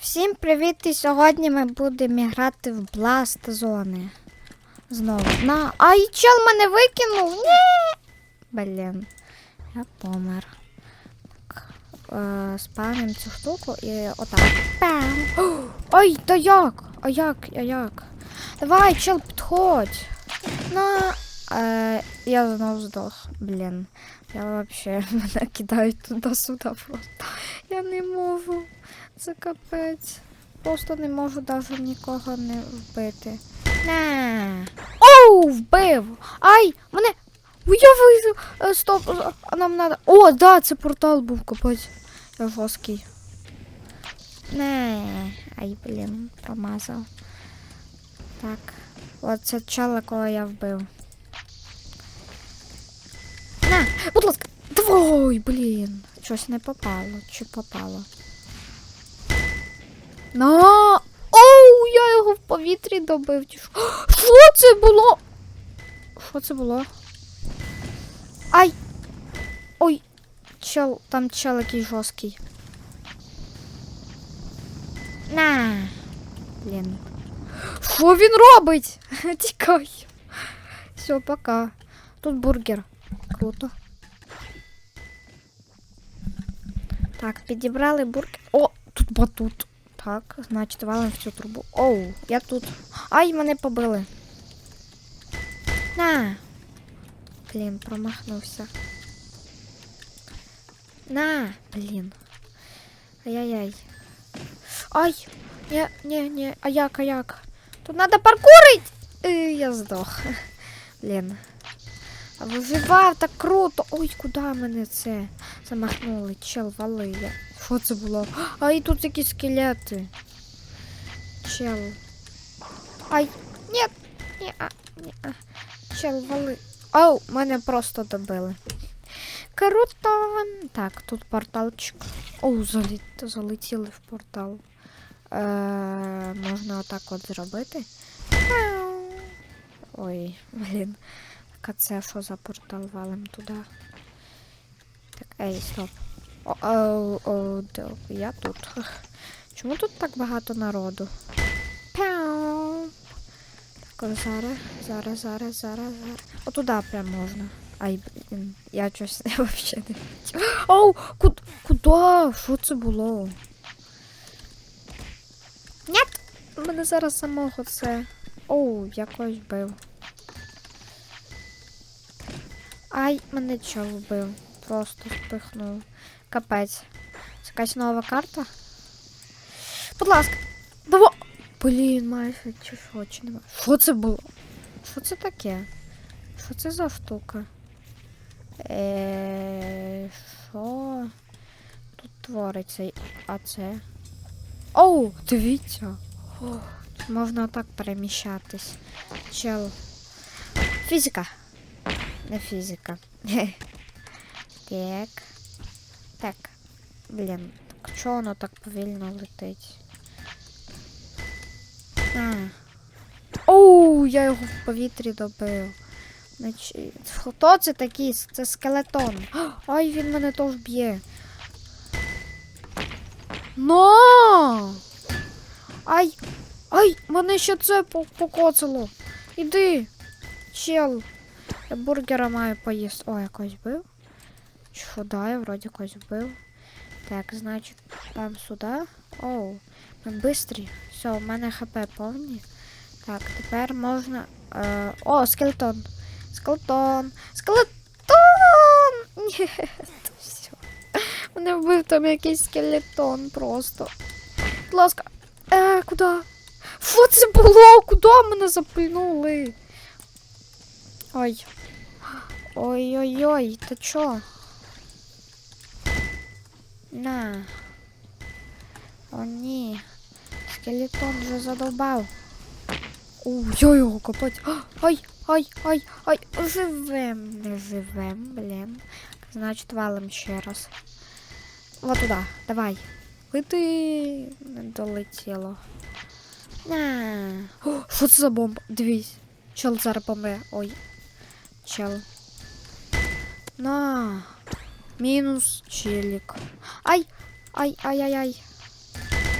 Всім привіт! І сьогодні ми будемо грати в Blast зони. Знову. На. Ай, чел мене викинув! Ні! Блін. Я помер. Так. Е, спавним цю штуку і отак. Пам! О, Ай, та як? А як? А як? Давай, чел, підходь. На. Е, я знову здох. Блін. Я вообще мене кидають туди-сюди просто. Я не можу. Це капець. Просто не можу навіть нікого не вбити. Не. Оу, вбив! Ай! Мене. Я вийду. Е, Стоп. е, Нам надо. О, да, це портал був капець. Я жорсткий. Не. Ай, блін, промазав. Так. От це чела, кого я вбив. На, будь ласка. Ой, блін. Щось не попало. Чи попало? На! Оу, я його в повітрі добив. Що це було? Що це було? Ай! Ой! Чел, там чел який жорсткий. На! Блін. Що він робить? Тікай. Все, пока. Тут бургер. Круто. Так, підібрали бургер. О, тут батут. Так, значить, валим в цю трубу. Оу, я тут. Ай, мене побили. На. Блін, промахнувся. На, блін. Ай-яй-яй. Ай! Ні, ні, ні. А як, а як? Тут треба паркурить! Е, Я здох. Блін. А виживав так круто. Ой, куди мене це замахнули? Чел, вали. Я... Що це було? А і тут якісь скелети. Чел. Ай, ні, ні, ні. Чел, вали. Оу, мене просто добили. Круто. Так, тут порталчик. Оу, заліт, залетіли в портал. Е, можна отак от зробити. Ой, блін. Так, а це що за портал валим туди? Так, ей, стоп. О, о, о, де- я тут. Чому тут так багато народу? Пяу. Так, от зараз, зараз, зараз, зараз, зараз. О, туди прям можна. Ай, блін, я щось я взагалі не бачу. Оу, куди? Куди? Що це було? Нет! Мене зараз самого це. Оу, якось бив. Ай, мене чо вбив. Просто спихнув. Капець. Це якась нова карта. Будь ласка. Давай. Блін, майже чи що, чи нема. Що це було? Що це таке? Що це за штука? Е, що тут твориться? А це? Оу, дивіться. О, можна отак переміщатись. Чел. Фізика. Не фізика. так. Так. Блін, так чого воно так повільно летить? А. Оу, я його в повітрі добив. Хто це такий? Це скелетон. Ай, він мене теж б'є. Но! Ай! Ай! Мене ще це по- покоцало. Іди, чел. Я бургера маю поїсти. О, якось бив. Що, да, я вроді когось вбив. Так, значить, там сюди. Оу, ми бистрі. Все, у мене хп повні. Так, тепер можна. Е... О, скелетон. Скелетон. Скелетон! Ні, все. Мене вбив там якийсь скелетон просто. Будь ласка. Е, куди? Що це було? Куди мене запильнули? Ой. Ой-ой-ой, ти чо? На. О, ні. Скелетон вже задовбав. У, я його копать. Ай, ай, ай, ай. Живем, не живем, блін. Значить, валим ще раз. Вот туди, давай. Лети. Не долетіло. На. О, що це за бомба? Дивись. Чел зараз помре. Ой. Чел. На. Мінус челік. Ай! Ай, ай, ай, ай.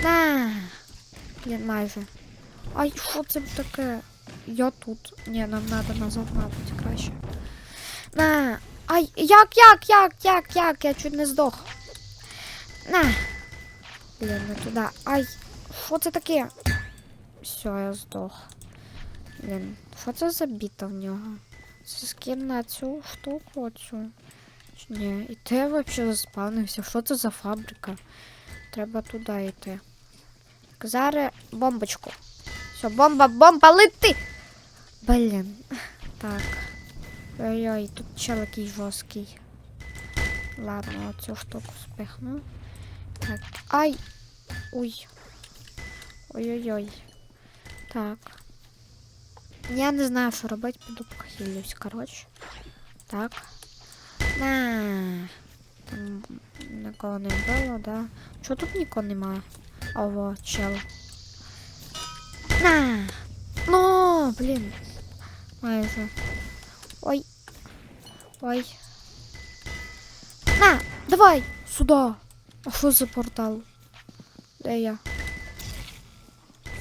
На! Блін, майже. Ай, що це таке? Я тут. Ні, нам треба назад, мабуть, краще. На! Ай, як, як, як, як, як? Я чуть не здох. На! Блін, не туди. Ай, що це таке? Все, я здох. Блін, що це за біта в нього? Це скін на цю штуку оцю? Ні? І я взагалі заспавнився? Що це за фабрика? Треба туди йти. Зараз бомбочку. Все, бомба, бомба, лети! Блін. Так. Ой-ой, тут чел якийсь жорсткий. Ладно, оцю штуку спихну. Так. Ай! Ой. Ой-ой-ой. Так. Я не знаю, що робити, піду похилюсь, коротше. Так. На. Там нікого не було, да? Чого тут нікого немає? Ого, чел. На! Ну, блін. Майже. Ой. Ой. На! Давай! Сюди! А що за портал? Де я?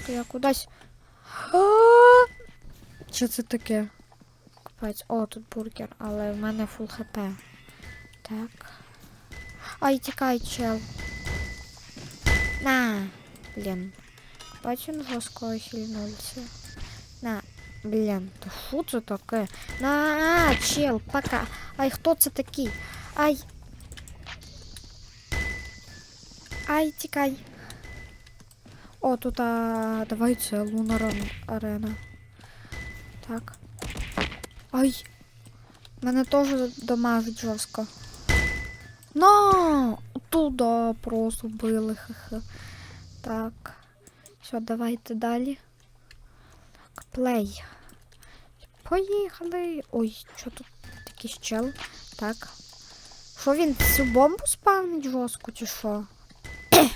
Я кудись. Що це таке? Капець. О, тут бургер, але в мене фул хп. Так. Ай, тікай, чел. На. Блін. Бачу, він жорстко хильнувся. На. Блін, то що це таке? На, чел, пока. Ай, хто це такий? Ай. Ай, тікай. О, тут а, давай це Лунар Арена. Так. Ай. Мене теж дамажить жорстко. На! Туда просто били. хе-хе. Так. Все, давайте далі. Так, плей. Поїхали. Ой, що тут такий чел? Так. Що він цю бомбу спавнить жорстко, чи що?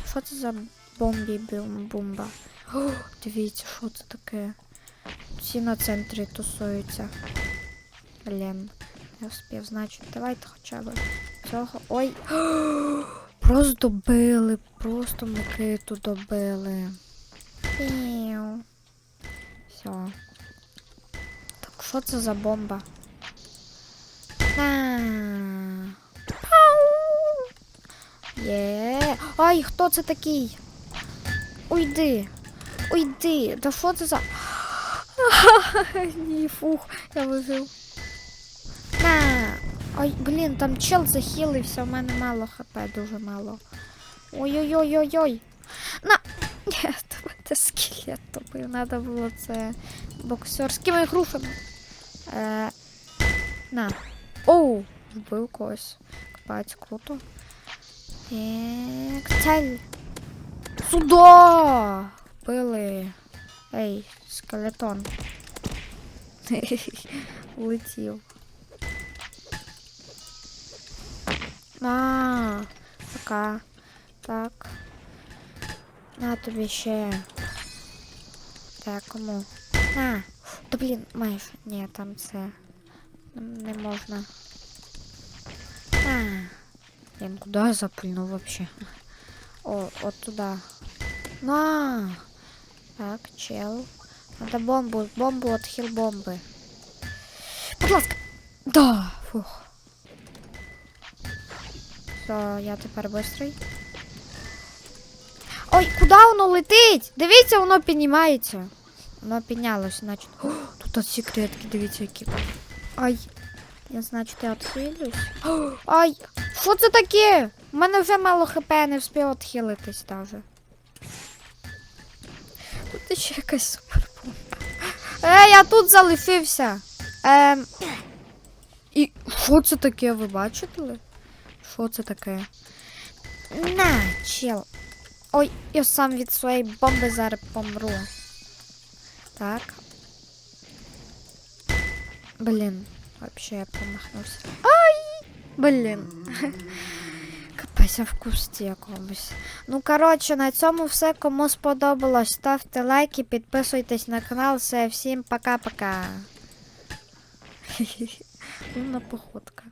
Що це за бомбі бомба? Дивіться, що це таке. Всі на центрі тусуються. Блін, не встиг, значить, давайте хоча б цього. Ой! Просто добили, просто Микиту добили. Піу. Все. Так, що це за бомба? Є. Ай, хто це такий? Уйди. Уйди. Да що це за. Ні, фух, я вижив. Ой, блін, там чел захилився, у мене мало хп, дуже мало. Ой-ой-ой-ой-ой. На. Це скелет тупив. Надо було це боксерськими грушами. Е, на. Оу, вбив когось. Копається круто. Так, цель. Сюда! Вбили. Ей, скелетон. Улетів. А, пока. Так. На тобі ще. Так, кому? На. Та блін, майже. Ні, там це. Не можна. А. Блін, куди я запульнув вообще? О, от туди. На. Так, чел. Надо бомбу, бомбу от хіл бомби. Будь ласка. Да, фух. Все, я тепер бистрий. Ой, куди воно летить? Дивіться, воно піднімається. Воно піднялося, значить. О, тут секретки, дивіться, які. Ай. Я, значить, я відхилюсь. Ай! Що це таке? У мене вже мало хп, не встиг відхилитись даже. Тут ще якась супербомба. Е, я тут залишився. Ем. І що це таке, ви бачите? Що це таке? На, чел. Ой, я сам від своєї бомби зараз помру. Так. Блін, вообще я промахнувся. Ай! Блін. Капець, в кусті якомусь. Ну, коротше, на цьому все. Кому сподобалось, ставте лайки, підписуйтесь на канал. Все, всім пока-пока. Лунна походка.